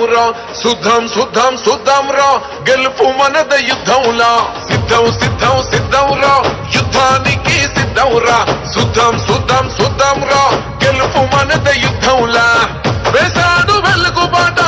సిద్ధంరా శుద్ధం శుద్ధం శుద్ధంరా గెలుపు మనద యుద్ధంలా సిద్ధం సిద్ధం సిద్ధంరా యుద్ధానికి సిద్ధంరా శుద్ధం శుద్ధం శుద్ధంరా గెలుపు మనద యుద్ధంలా వేశాడు వెలుగుబాట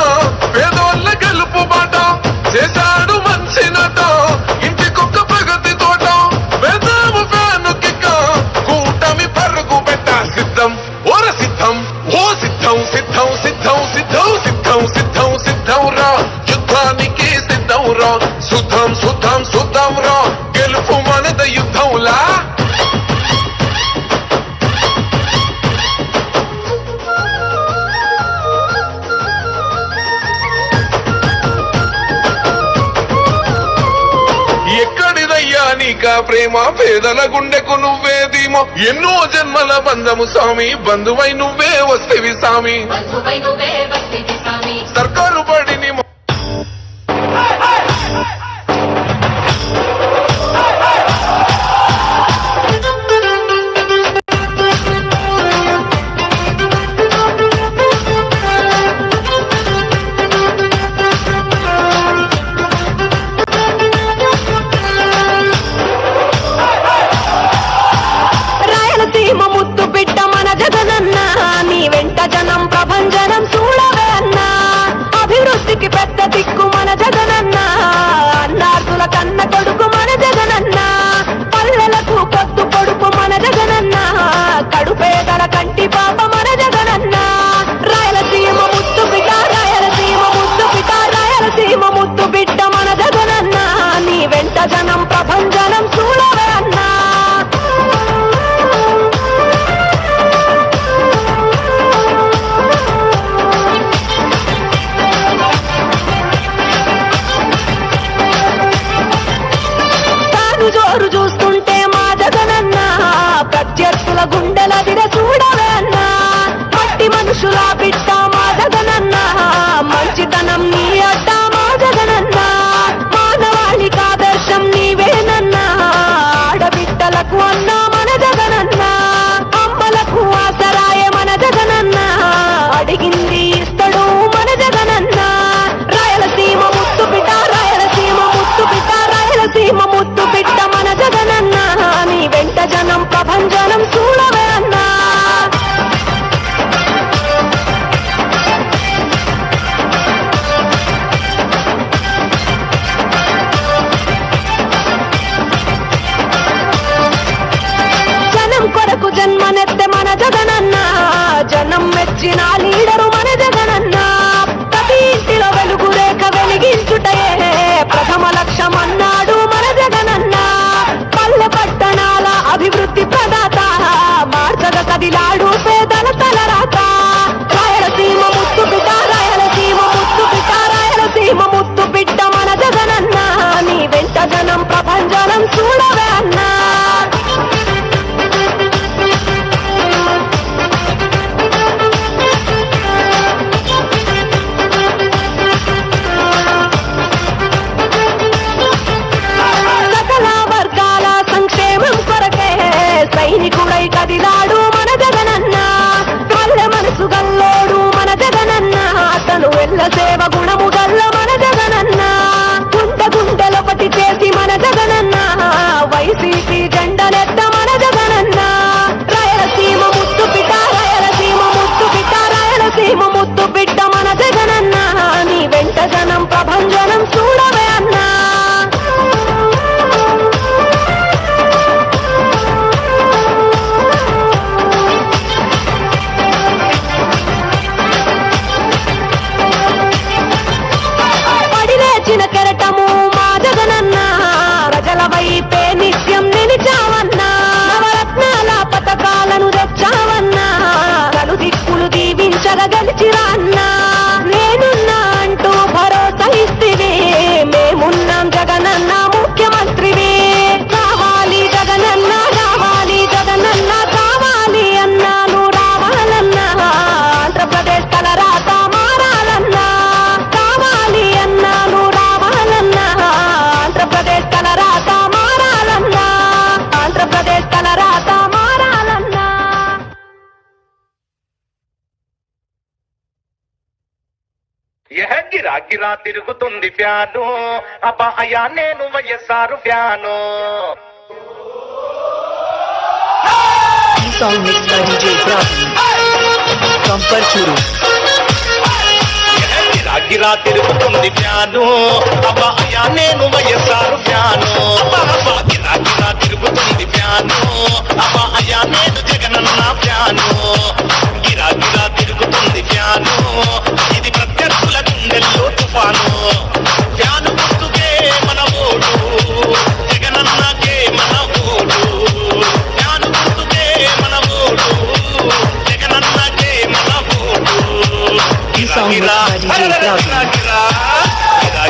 తన గుండెకు నువ్వే దీమో ఎన్నో జన్మల బంధము స్వామి. బంధువై నువ్వే వస్తేవి స్వామి జట్టు జోరు చూస్తుంటే మా జగనన్న ప్రత్యర్థుల గుండెల విర చూడవే అన్న. మట్టి మనుషుల బిడ్డ మా జగనన్న మంచితనం భీము ముద్దు బిడ్డ మన జగనన్నా నీ వెంట జనం ప్రభంజన. గిరా తిరుగుతుంది ఫ్యాను అబ్బా అయ్యా నేను YSR fan. song mixed by DJ Pravi from Parchuru. గిరా గిరా తిరుగుతుంది ఫ్యాను అబ్బా అయ్యా నేను వైఎస్ఆర్ ఫ్యాను. అబ్బా అబ్బా గిరా గిరా తిరుగుతుంది ఫ్యాను అబ్బా అయ్యా నేను జగనన్న ఫ్యాను గిరా గిరా తిరుగుతుంది ఫ్యాను ఇది ప్రత్యర్థుల గుండెల్లో తుఫాను ఫ్యాను గుర్తుకే మన ఓటు. జగనన్నకే మన ఓటు. ఫ్యాను గుర్తుకే మన ఓటు. జగనన్నకే మన ఓటు. గిరా. గిరా గిరా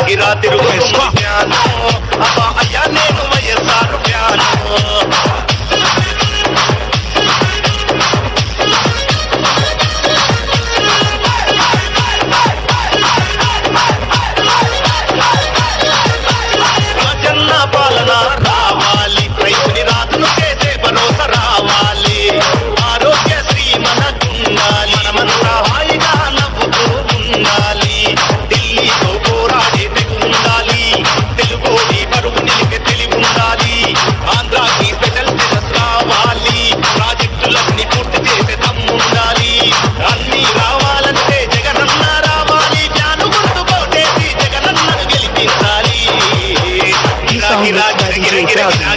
గిరా తిరుగుతుంది ఫ్యాను అబ్బా. అయ్యా నేను YSR fan get out.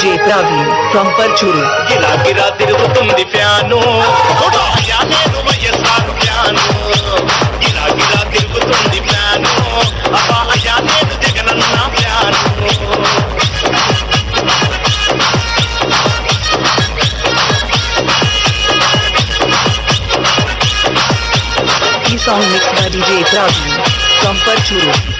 DJ Pravi from Parchuru. గిరా గిరా తిరుగుతుంది ఫ్యాను అయ్యా నేను వైఎస్ఆర్ ఫ్యాను గిరా గిరా తిరుగుతుంది ఫ్యాను అబ్బా అయ్యా నేను జగనన్న ఫ్యాను ఈ song mixed by DJ Pravi from Parchuru.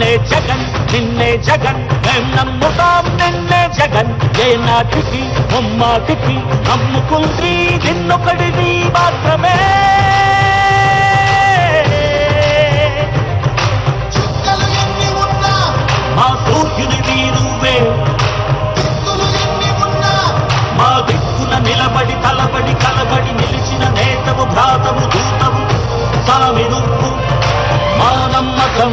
నిన్నే జగన్ నిన్నే జగన్ మేం నమ్ముతాం నిన్నే జగన్. ఏ నాటికి ముమ్మాటికి నమ్ముకుంది నిన్నొకడిది మాత్రమే. మా సూర్యుని నువ్వే మా దిక్కున నిలబడి తలబడి కలబడి నిలిచిన నేతవు భ్రాతవు దూతవు సామి నువ్వు. మా నమ్మకం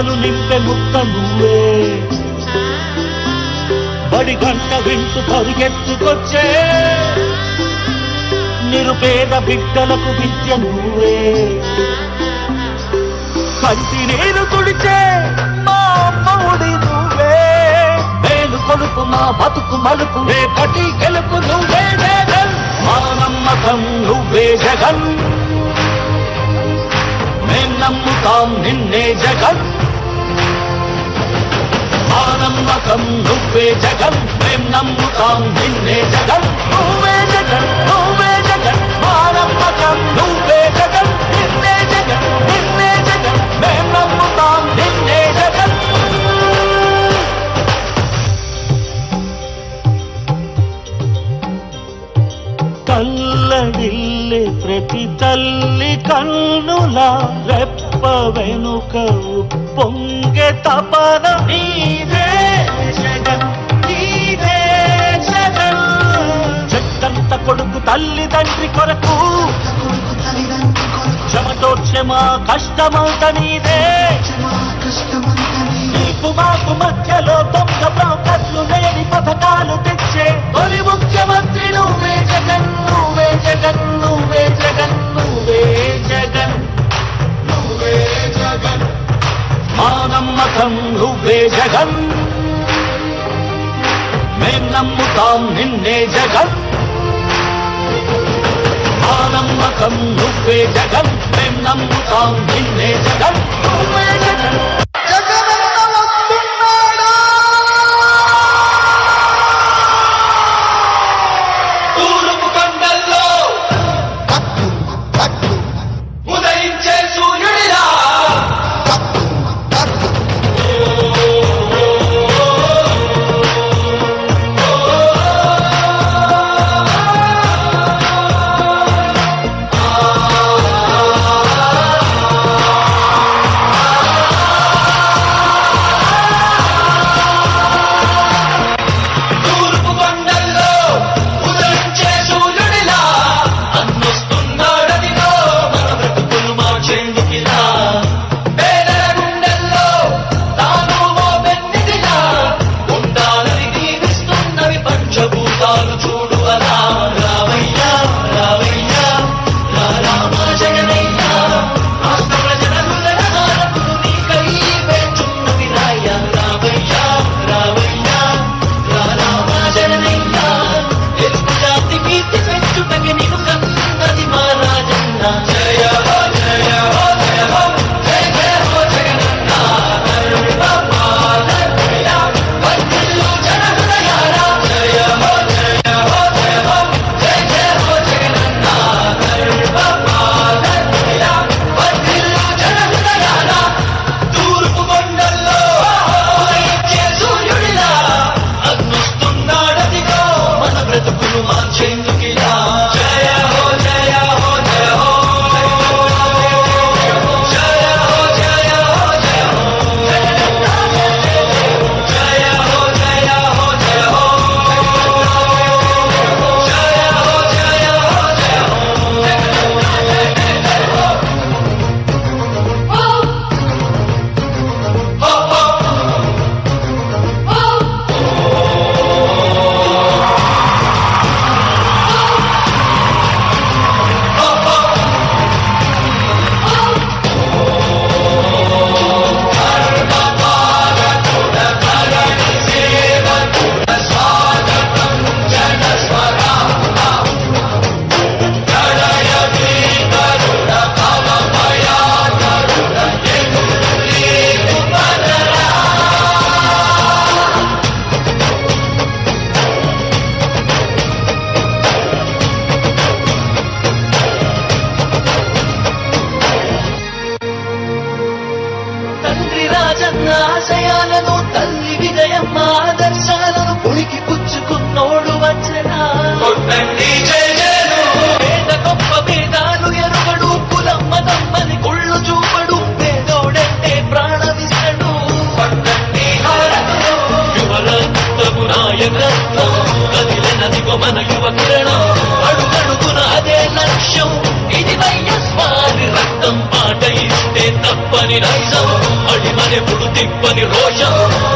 కడుపులను నింపే ముక్క నువ్వే బడి గంట వింటూ పరిగెత్తుకొచ్చే. నిరుపేద బిడ్డలకు విద్య నువ్వే కంటి నేను తుడిచే మా అమ్మఒడి నువ్వే. వేలు కొలుపు మా బతుకు మలుపు. రేపటి గెలుపు నువ్వే జగన్. మా నమ్మకం నువ్వే జగన్. మేం నిన్నే జగన్ మా నమ్మకం నువ్వే జగన్ మేం నమ్ముతాం నిన్నే జగన్ నువ్వే జగన్ నువ్వే జగన్ మా నమ్మకం నువ్వే జగన్ నిన్నే జగన్ నిన్నే జగన్ మేం నమ్ముతాం నిన్నే జగన్ కళ్ళ ప్రతి తల్లి కన్నుల రెప్ప వెనుక పొంగె తపన. నీదే జగన్ నీదే జగన్ చెట్టంత కొడుకు తల్లి తండ్రి కొరకు. క్షమతోక్షమ కష్టమంత నీదే. నీకు మాకు మధ్యలో దొంగ బ్రోకర్లు లేని పథకాలు తెచ్చే. తొలి ముఖ్యమంత్రి నువ్వే ನಾಂ ನಿನ್ನೆ ಜಗಂ ಆ ನಮ್ಮಕಂ ನುವ್ವೇ ಜಗಂ ಮೇಂ ನಮ್ಮುತಾಂ ನಿನ್ನೆ ಜಗಂ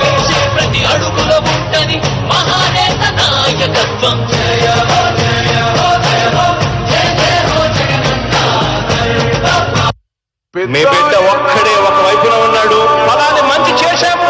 వేసే ప్రతి అడుగుల మహానేత నాయకత్వం. జయ మీ బిడ్డ ఒక్కడే ఒక వైపున ఉన్నాడు. ఫలాన్ని మంచి చేశాము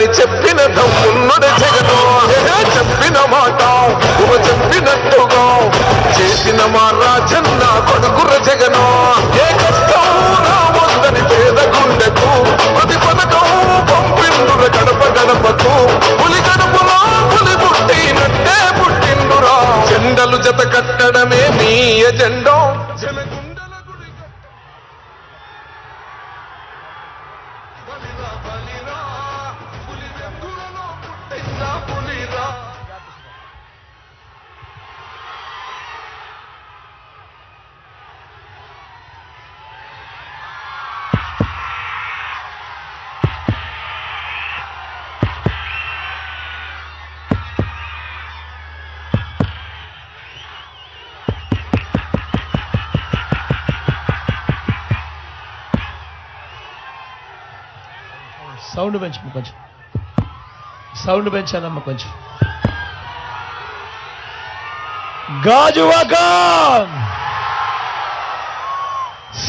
అని చెప్పిన దమ్మున్నది జగను చెప్పిన మాట చెప్పినట్టుగా. చేసిన మా రాజన్న కొడుకుర జగను. ఏ కష్టం రావద్దని పేద గుండెకు ప్రతి పథకం పంపిండుర గడప గడపకు. సౌండ్ పెంచు కొంచెం. సౌండ్ పెంచానమ్మ కొంచెం. గాజువాక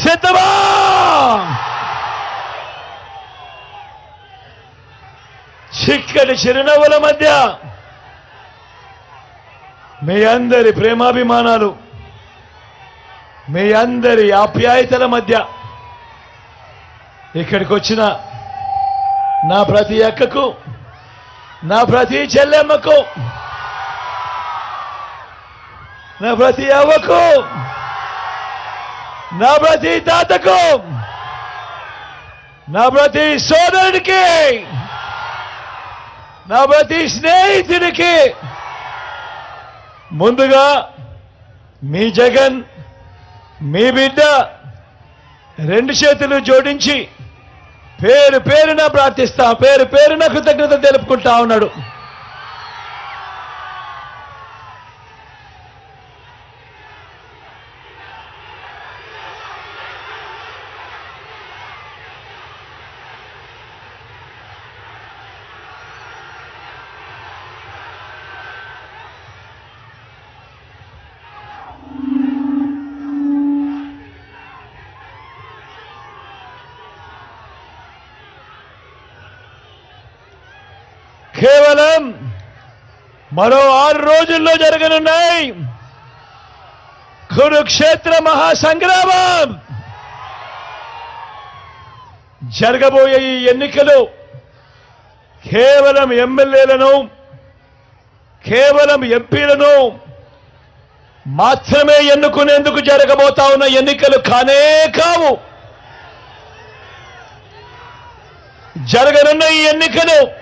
సిద్ధమా! చిక్కటి చిరునవ్వుల మధ్య మీ అందరి ప్రేమాభిమానాలు మీ అందరి ఆప్యాయతల మధ్య ఇక్కడికి వచ్చిన నా ప్రతి అక్కకు నా ప్రతి చెల్లెమ్మకు నా ప్రతి అవ్వకు నా ప్రతి తాతకు నా ప్రతి సోదరుడికి నా ప్రతి స్నేహితుడికి ముందుగా మీ జగన్ మీ బిడ్డ రెండు చేతులు జోడించి పేరు పేరున ప్రార్థిస్తా పేరు పేరున కృతజ్ఞత తెలుపుకుంటా ఉన్నాడు. కేవలం మరో ఆరు రోజుల్లో జరగనున్నాయి. కురుక్షేత్ర మహాసంగ్రామం. జరగబోయే ఈ ఎన్నికలు కేవలం ఎమ్మెల్యేలను కేవలం ఎంపీలను మాత్రమే ఎన్నుకునేందుకు జరగబోతా ఉన్న ఎన్నికలు కానే కావు. జరగనున్న ఈ ఎన్నికలు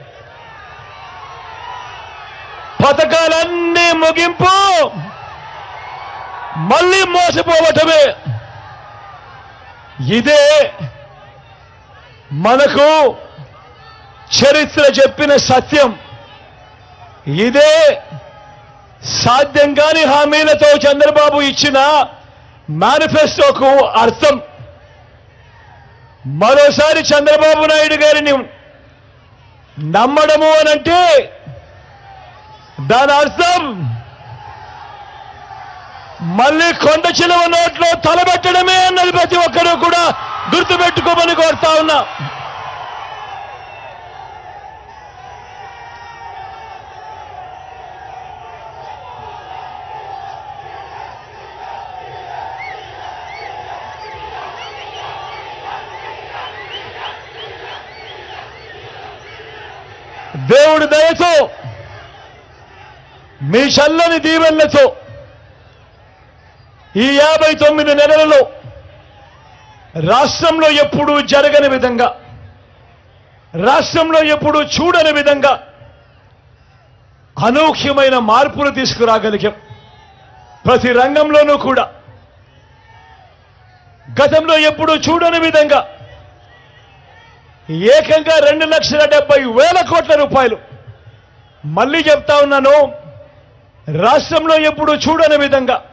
పథకాలన్నీ ముగింపు మళ్ళీ మోసపోవటమే. ఇదే మనకు చరిత్ర చెప్పిన సత్యం. ఇదే సాధ్యం కాని హామీలతో చంద్రబాబు ఇచ్చిన మేనిఫెస్టోకు అర్థం. మరోసారి చంద్రబాబు నాయుడు గారిని నమ్మడము అనంటే దాని అర్థం మళ్ళీ కొండ చిలువ నోట్లో తలబెట్టడమే అన్నది ప్రతి ఒక్కరూ కూడా గుర్తుపెట్టుకోమని కోరుతా ఉన్నా. దేవుడి దయతో మీ చల్లని దీవెనలతో ఈ యాభై తొమ్మిది నెలలలో రాష్ట్రంలో ఎప్పుడూ జరగని విధంగా రాష్ట్రంలో ఎప్పుడూ చూడని విధంగా అనూహ్యమైన మార్పులు తీసుకురాగలిగాం. ప్రతి రంగంలోనూ కూడా. గతంలో ఎప్పుడూ చూడని విధంగా ఏకంగా రెండు లక్షల డెబ్బై వేల కోట్ల రూపాయలు. మళ్ళీ చెప్తా ఉన్నాను రాష్ట్రంలో ఎప్పుడు చూడని విధంగా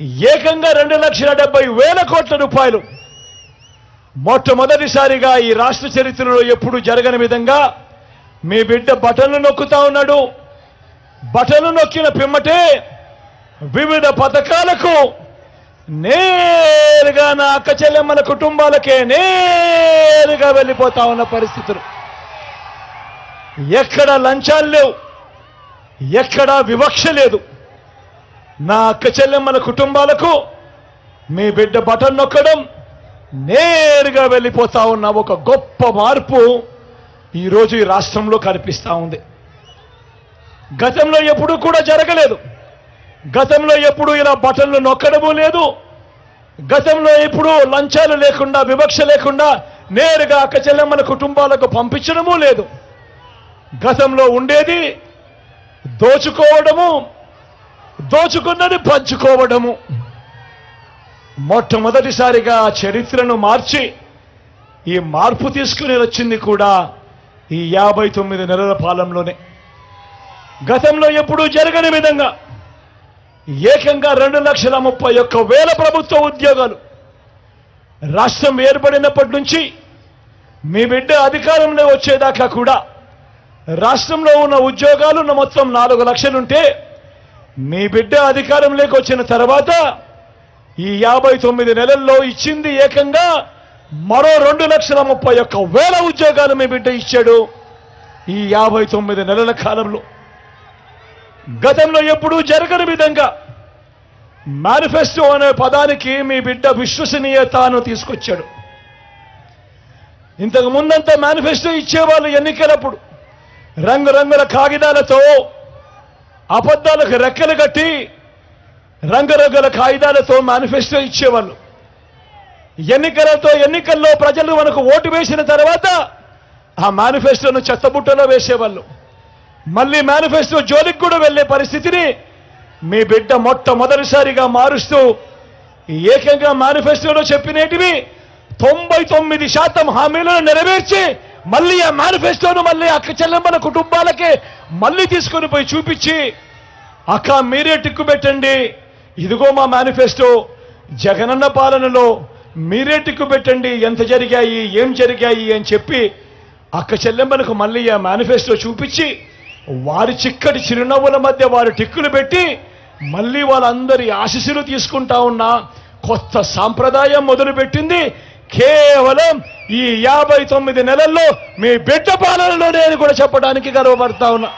ఏకంగా రెండు లక్షల డెబ్బై వేల కోట్ల రూపాయలు మొట్టమొదటిసారిగా ఈ రాష్ట్ర చరిత్రలో ఎప్పుడు జరగని విధంగా మీ బిడ్డ బటన్లు నొక్కుతా ఉన్నాడు. బటన్లు నొక్కిన పిమ్మటే వివిధ పథకాలకు నేరుగా నా అక్క చెల్లెమ్మల కుటుంబాలకే నేరుగా వెళ్ళిపోతా ఉన్న పరిస్థితులు. ఎక్కడ లంచాలు లేవు. ఎక్కడా వివక్ష లేదు. నా అక్క చెల్లెమ్మల కుటుంబాలకు మీ బిడ్డ బటన్ నొక్కడం నేరుగా వెళ్ళిపోతా ఉన్న ఒక గొప్ప మార్పు ఈరోజు ఈ రాష్ట్రంలో కనిపిస్తూ ఉంది. గతంలో ఎప్పుడూ కూడా జరగలేదు. గతంలో ఎప్పుడు ఇలా బటన్లు నొక్కడము లేదు. గతంలో ఎప్పుడు లంచాలు లేకుండా వివక్ష లేకుండా నేరుగా అక్క చెల్లెమ్మల కుటుంబాలకు పంపించడము లేదు. గతంలో ఉండేది దోచుకోవడము దోచుకున్నది పంచుకోవడము. మొట్టమొదటిసారిగా చరిత్రను మార్చి ఈ మార్పు తీసుకుని వచ్చింది కూడా ఈ యాభై తొమ్మిది నెలల పాలనలోనే. గతంలో ఎప్పుడూ జరగని విధంగా ఏకంగా రెండు లక్షల ముప్పై ఒక్క వేల ప్రభుత్వ ఉద్యోగాలు రాష్ట్రం ఏర్పడినప్పటి నుంచి మీ బిడ్డ అధికారంలో వచ్చేదాకా కూడా రాష్ట్రంలో ఉన్న ఉద్యోగాలు ఉన్న మొత్తం నాలుగు లక్షలుంటే మీ బిడ్డ అధికారంలోకి వచ్చిన తర్వాత ఈ యాభై తొమ్మిది నెలల్లో ఇచ్చింది ఏకంగా మరో రెండు లక్షల ముప్పై ఒక్క వేల ఉద్యోగాలు మీ బిడ్డ ఇచ్చాడు ఈ యాభై తొమ్మిది నెలల కాలంలో. గతంలో ఎప్పుడూ జరగని విధంగా మేనిఫెస్టో అనే పదానికి మీ బిడ్డ విశ్వసనీయతను తీసుకొచ్చాడు. ఇంతకు ముందంతా మేనిఫెస్టో ఇచ్చేవాళ్ళు ఎన్నికలప్పుడు రంగురంగుల కాగితాలతో అబద్ధాలకు రెక్కలు కట్టి రంగురంగుల కాగితాలతో మేనిఫెస్టో ఇచ్చేవాళ్ళు. ఎన్నికలతో ఎన్నికల్లో ప్రజలు మనకు ఓటు వేసిన తర్వాత ఆ మేనిఫెస్టోను చెత్తబుట్టలో వేసేవాళ్ళు. మళ్ళీ మేనిఫెస్టో జోలికి కూడా వెళ్ళే పరిస్థితిని మీ బిడ్డ మొట్టమొదటిసారిగా మారుస్తూ ఏకంగా మేనిఫెస్టోలో చెప్పినేటివి తొంభై తొమ్మిది శాతం హామీలను నెరవేర్చి మళ్ళీ ఆ మేనిఫెస్టోను మళ్ళీ అక్క చెల్లెమ్మల కుటుంబాలకే మళ్ళీ తీసుకొని పోయి చూపించి అక్క మీరే టిక్కు పెట్టండి. ఇదిగో మా మేనిఫెస్టో జగనన్న పాలనలో మీరే టిక్కు పెట్టండి. ఎంత జరిగాయి ఏం జరిగాయి అని చెప్పి అక్క చెల్లెమ్మలకు మళ్ళీ ఆ మేనిఫెస్టో చూపించి వారి చిక్కటి చిరునవ్వుల మధ్య వారు టిక్కులు పెట్టి మళ్ళీ వాళ్ళందరి ఆశీస్సులు తీసుకుంటా ఉన్న కొత్త సాంప్రదాయం మొదలుపెట్టింది. కేవలం ఈ యాభై తొమ్మిది నెలల్లో మీ బిడ్డ పాలనలోనే అని కూడా చెప్పడానికి గర్వపడతా ఉన్నా.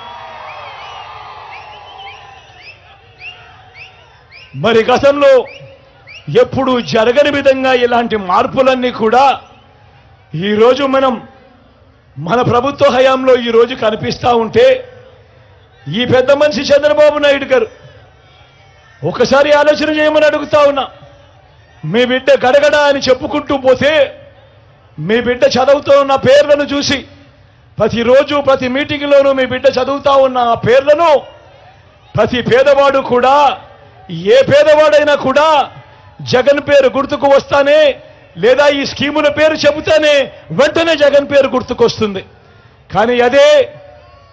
మరి గతంలో ఎప్పుడు జరగని విధంగా ఇలాంటి మార్పులన్నీ కూడా ఈరోజు మనం మన ప్రభుత్వ హయాంలో ఈరోజు కనిపిస్తా ఉంటే ఈ పెద్ద మనిషి చంద్రబాబు నాయుడు గారు ఒకసారి ఆలోచన చేయమని అడుగుతా ఉన్నా. మీ బిడ్డ గడగడ అని చెప్పుకుంటూ పోతే మీ బిడ్డ చదువుతూ ఉన్న పేర్లను చూసి ప్రతిరోజు ప్రతి మీటింగ్లోనూ మీ బిడ్డ చదువుతా ఉన్న ఆ పేర్లను ప్రతి పేదవాడు కూడా ఏ పేదవాడైనా కూడా జగన్ పేరు గుర్తుకు వస్తానే లేదా ఈ స్కీముల పేరు చెబుతానే వెంటనే జగన్ పేరు గుర్తుకొస్తుంది. కానీ అదే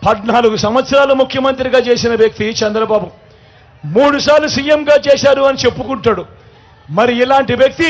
పద్నాలుగు సంవత్సరాలు ముఖ్యమంత్రిగా చేసిన వ్యక్తి చంద్రబాబు. మూడు సార్లు సీఎంగా చేశారు అని చెప్పుకుంటాడు. మరి ఇలాంటి వ్యక్తి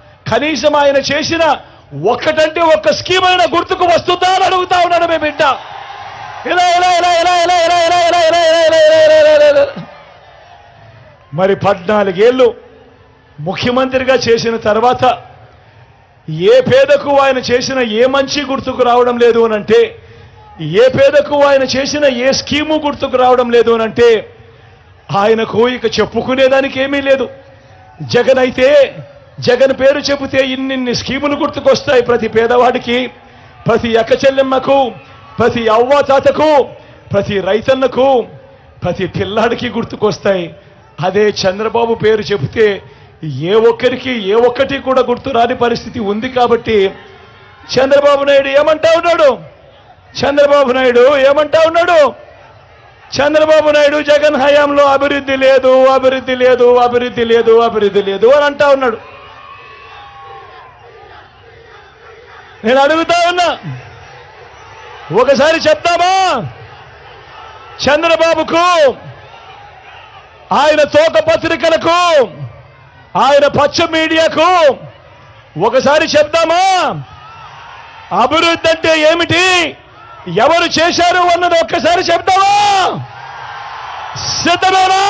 కనీసం ఆయన చేసిన ఒక్కటంటే ఒక్క స్కీమ్ అయినా గుర్తుకు వస్తుందా అని అడుగుతా ఉన్నాడు మీ బిడ్డ ఇలా ఇలా ఇలా ఇలా ఇలా ఇలా ఇలా ఇలా ఇలా ఇలా ఇలా ఇలా ఇలా ఇలా మరి పద్నాలుగేళ్ళు ముఖ్యమంత్రిగా చేసిన తర్వాత ఏ పేదకు ఆయన చేసిన ఏ మంచి గుర్తుకు రావడం లేదు అనంటే ఏ పేదకు ఆయన చేసిన ఏ స్కీము గుర్తుకు రావడం లేదు అనంటే ఆయనకు ఇక చెప్పుకునేదానికి ఏమీ లేదు జగన్ అయితే జగన్ పేరు చెబితే ఇన్నిన్ని స్కీములు గుర్తుకొస్తాయి ప్రతి పేదవాడికి ప్రతి అక్క చెల్లెమ్మకు ప్రతి అవ్వ తాతకు ప్రతి రైతన్నకు ప్రతి పిల్లాడికి గుర్తుకొస్తాయి. అదే చంద్రబాబు పేరు చెబితే ఏ ఒక్కరికి ఏ ఒక్కటి కూడా గుర్తురాని పరిస్థితి ఉంది కాబట్టి చంద్రబాబు నాయుడు ఏమంటా ఉన్నాడు? చంద్రబాబు నాయుడు ఏమంటా ఉన్నాడు? చంద్రబాబు నాయుడు జగన్ హయాంలో అభివృద్ధి లేదు అభివృద్ధి లేదు అభివృద్ధి లేదు అభివృద్ధి లేదు అని అంటా ఉన్నాడు. నేను అడుగుతా ఉన్నా. ఒకసారి చెప్తామా? చంద్రబాబుకు ఆయన తోక పత్రికలకు ఆయన పచ్చ మీడియాకు ఒకసారి చెప్దామా అభివృద్ధి అంటే ఏమిటి? ఎవరు చేశారు అన్నది ఒక్కసారి చెప్తావా? సిద్ధమేనా?